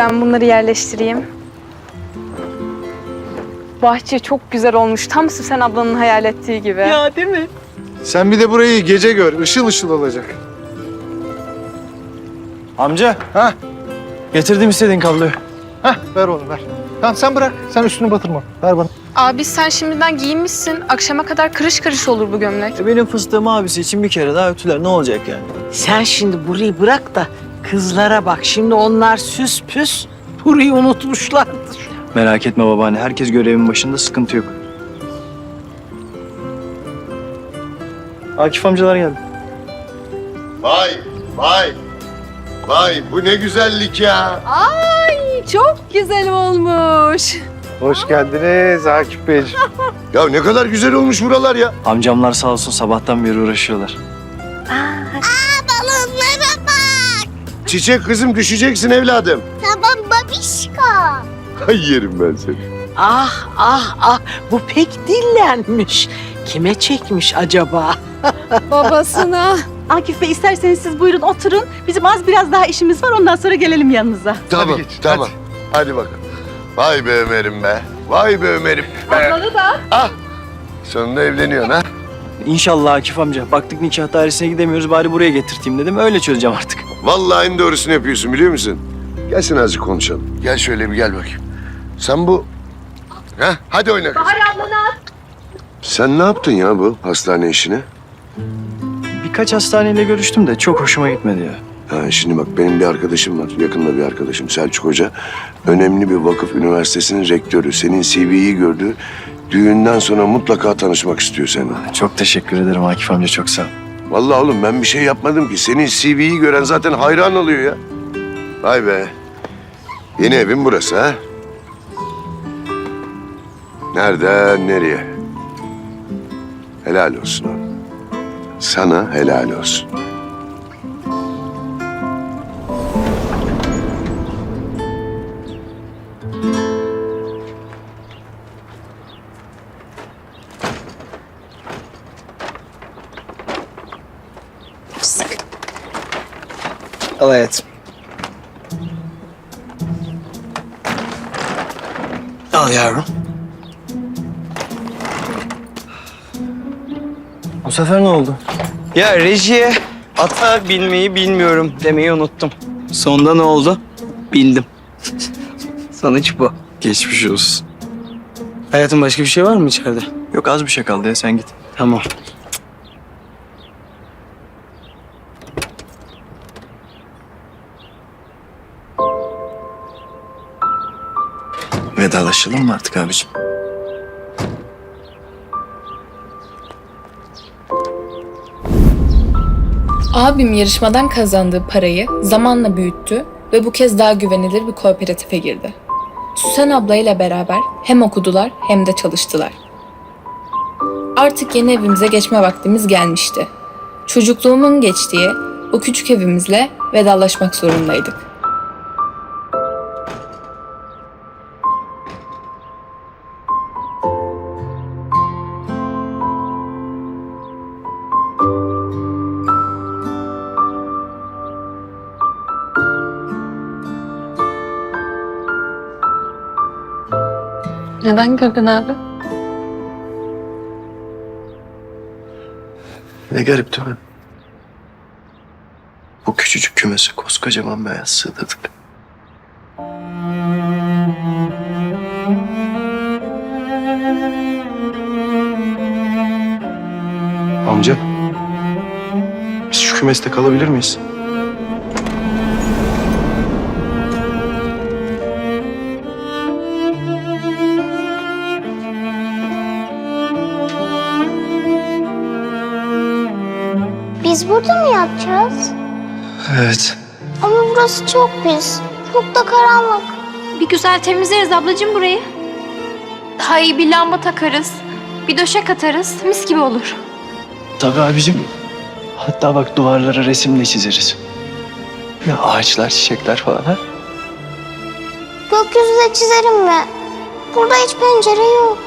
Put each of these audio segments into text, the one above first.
ben bunları yerleştireyim. Bahçe çok güzel olmuş. Tam Süsen ablanın hayal ettiği gibi. Ya değil mi? Sen bir de burayı gece gör. Işıl ışıl olacak. Amca Ha? getirdim istediğin kabloyu. Hah ver onu ver. Tamam sen bırak. Sen üstünü batırma. Ver bana. Abi sen şimdiden giyinmişsin. Akşama kadar kırış kırış olur bu gömlek. E benim fıstığım abisi için bir kere daha ötüler ne olacak yani? Sen şimdi burayı bırak da kızlara bak. Şimdi onlar süs püs burayı unutmuşlardır. Merak etme babaanne herkes görevin başında sıkıntı yok. Akif amcalar geldi. Vay, vay. Vay bu ne güzellik ya. Çok güzel olmuş. Hoş geldiniz Akif Beyciğim. Ya ne kadar güzel olmuş buralar ya. Amcamlar sağ olsun sabahtan beri uğraşıyorlar. Bak. Çiçek kızım düşeceksin evladım. Tamam babişko. Ay yerim ben seni. Ah ah ah bu pek dillenmiş. Kime çekmiş acaba? Babasına. Akif Bey isterseniz siz buyurun oturun. Bizim az biraz daha işimiz var ondan sonra gelelim yanınıza. Tamam, geç, tamam. Hadi. bakalım. Vay be Ömer'im be. Vay be Ömer'im be. Ablanı da. Ah, sonunda evleniyorsun ha. İnşallah Akif amca. Baktık nikah dairesine gidemiyoruz bari buraya getirteyim dedim. Öyle çözeceğim artık. Vallahi en doğrusunu yapıyorsun biliyor musun? Gelsin azıcık konuşalım. Gel şöyle bir gel bakayım. Sen bu... Ha? Hadi oyna kızım. Sen ne yaptın ya bu hastane işini? Birkaç hastaneyle görüştüm de çok hoşuma gitmedi ya. Ha, şimdi bak benim bir arkadaşım var, yakında bir arkadaşım Selçuk Hoca. Önemli bir vakıf üniversitesinin rektörü. Senin CV'yi gördü. Düğünden sonra mutlaka tanışmak istiyor seninle. Çok teşekkür ederim Akif amca çok sağ ol. Vallahi oğlum ben bir şey yapmadım ki. Senin CV'yi gören zaten hayran oluyor ya. Vay be. Yeni evin burası ha? Nereden nereye? Helal olsun oğlum. Sana helal olsun. Hayatım. Al yavrum. Bu sefer ne oldu? Ya rejiye ata bilmeyi bilmiyorum demeyi unuttum. Sonunda ne oldu? Bildim. Sonuç bu. Geçmiş olsun. Hayatım başka bir şey var mı içeride? Yok az bir şey kaldı ya sen git. Tamam. Vedalaşalım mı artık abicim? Abim yarışmadan kazandığı parayı zamanla büyüttü ve bu kez daha güvenilir bir kooperatife girdi. Süsen ablayla beraber hem okudular hem de çalıştılar. Artık yeni evimize geçme vaktimiz gelmişti. Çocukluğumun geçtiği bu küçük evimizle vedalaşmak zorundaydık. Neden güldün abi? Ne garip değil mi? Bu küçücük kümesi koskocaman beyaz sığdırdık. Amca, biz şu kümeste kalabilir miyiz? Yatacağız? Evet. Ama burası çok pis. Çok da karanlık. Bir güzel temizleriz ablacığım burayı. Daha iyi bir lamba takarız. Bir döşek atarız. Mis gibi olur. Tabii abicim. Hatta bak duvarlara resim de çizeriz. Ya ağaçlar, çiçekler falan ha? Gökyüzü de çizerim mi? Burada hiç pencere yok.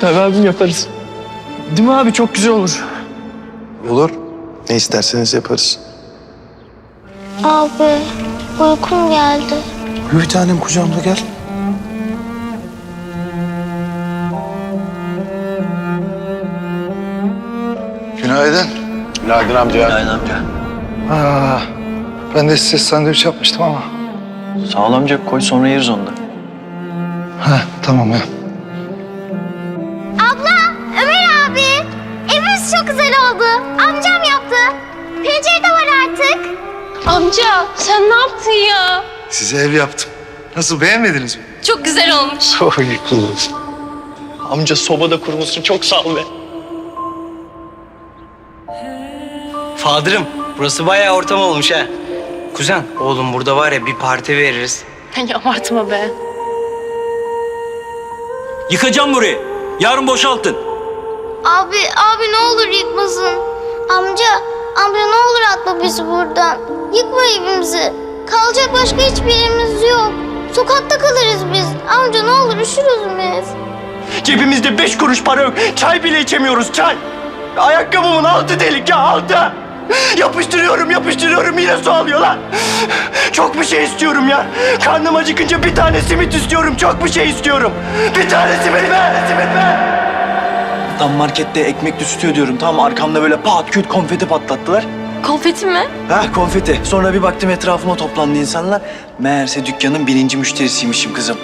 Tabii abim yaparız. Değil mi abi? Çok güzel olur. Olur. Ne isterseniz yaparız. Abi Uykum geldi. Bir tanem kucağımda gel. Günaydın. Günaydın amca. Aynen amca. Aa, ben de size sandviç yapmıştım ama. Sağ ol amca koy sonra yeriz onu da. Ha tamam ya. Amca sen ne yaptın ya? Size ev yaptım. Nasıl beğenmediniz mi? Çok güzel olmuş. Oy kız. Amca soba da kurmuşsun çok sağ ol be. Fadırım burası bayağı ortam olmuş ha. Kuzen oğlum burada var ya bir parti veririz. Hani abartma be. Yıkacağım burayı. Yarın boşaltın. Abi, abi ne olur yıkmasın. Amca, amca ne olur atma bizi buradan. Evimizi. Kalacak başka hiçbir yerimiz yok. Sokakta kalırız biz. Amca ne olur üşürüz biz. Cebimizde beş kuruş para yok. Çay bile içemiyoruz çay. Ayakkabımın altı delik ya altı. Yapıştırıyorum yapıştırıyorum yine su alıyorlar. Çok bir şey istiyorum ya. Karnım acıkınca bir tane simit istiyorum. Çok bir şey istiyorum. Bir tane simit be. Simit be. Tam markette ekmek tutuyor diyorum. Tam arkamda böyle pat küt konfeti patlattılar. Konfeti mi? Ha konfeti. Sonra bir baktım etrafıma toplandı insanlar. Meğerse dükkanın birinci müşterisiymişim kızım.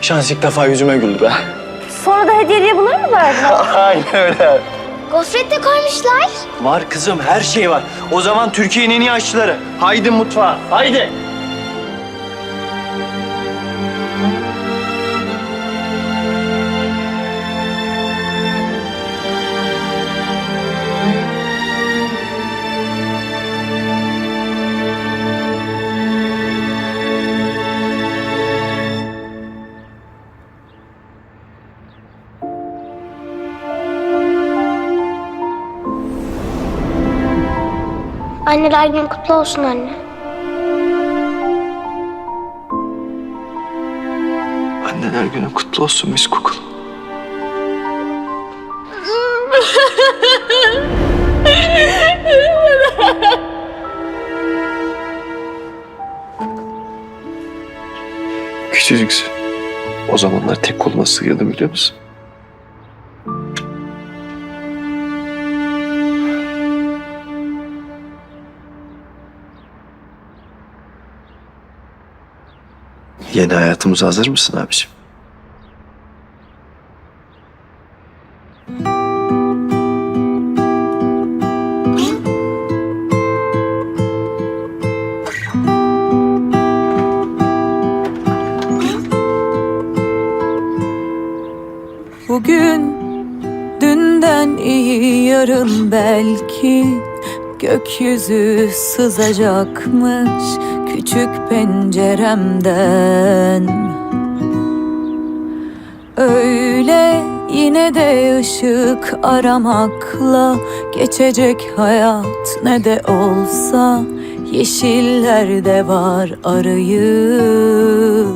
Şans ilk defa yüzüme güldü be. Sonra da hediyeliğe bunları mı verdin? Aynen öyle. Gofret de koymuşlar. Var kızım her şey var. O zaman Türkiye'nin en iyi aşçıları. Haydi mutfağa. Haydi. Anneler günü kutlu olsun anne. Anneler günü kutlu olsun Miss Kukul. Küçücüksün. O zamanlar tek koluna sığıyordum biliyor musun? Yeni hayatımıza hazır mısın abiciğim? Bugün dünden iyi yarın belki gökyüzü sızacakmış küçük penceremden. Öyle yine de ışık aramakla geçecek hayat ne de olsa yeşillerde var arayıp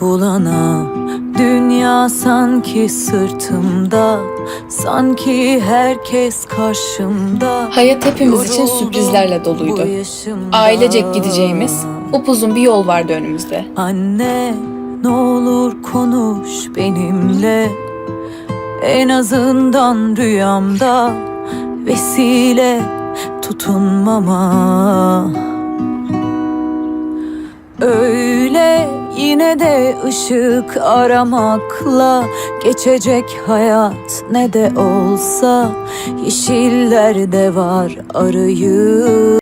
bulana Dünya sanki sırtımda Sanki herkes karşımda Hayat hepimiz için sürprizlerle doluydu. Ailecek gideceğimiz upuzun bir yol vardı önümüzde. Anne ne olur konuş benimle En azından rüyamda vesile tutunmama Öyle yine de ışık aramakla geçecek hayat ne de olsa yeşillerde var arayıp